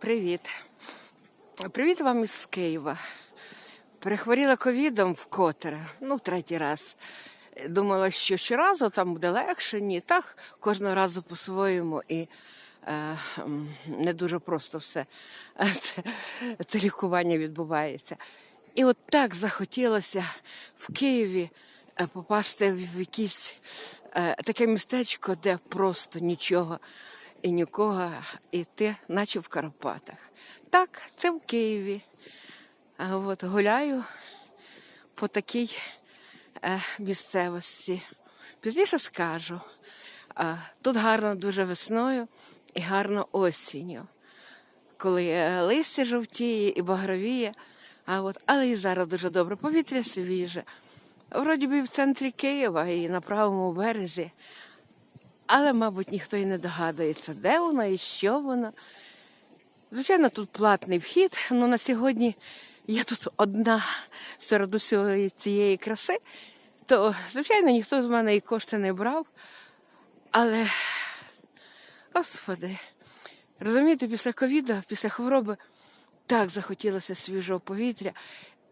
Привіт. Привіт вам із Києва. Перехворіла ковідом вкотре, ну, третій раз. Думала, що щоразу там буде легше, ні. Так, кожного разу по-своєму і е, не дуже просто все е, це, це лікування відбувається. І от так захотілося в Києві е, попасти в якесь е, таке містечко, де просто нічого і нікого, і ти, наче в Карпатах. Так, це в Києві. От гуляю по такій е, місцевості. Пізніше скажу. Тут гарно дуже весною і гарно осінню, коли е, листя жовтіє і багровіє. А от, але і зараз дуже добре. Повітря свіже. Вроді би в центрі Києва і на правому березі. Але, мабуть, ніхто і не догадується, де воно і що воно. Звичайно, тут платний вхід, але на сьогодні я тут одна серед усієї цієї краси, то, звичайно, ніхто з мене і кошти не брав. Але, господи, розумієте, після ковіду, після хвороби так захотілося свіжого повітря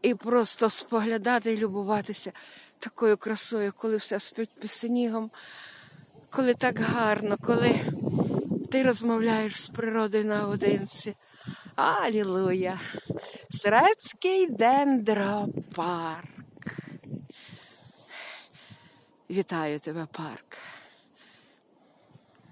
і просто споглядати і любуватися такою красою, коли все спить під снігом, коли так гарно, коли ти розмовляєш з природою наодинці. Алілуя! Срецький дендропарк. Вітаю тебе, парк.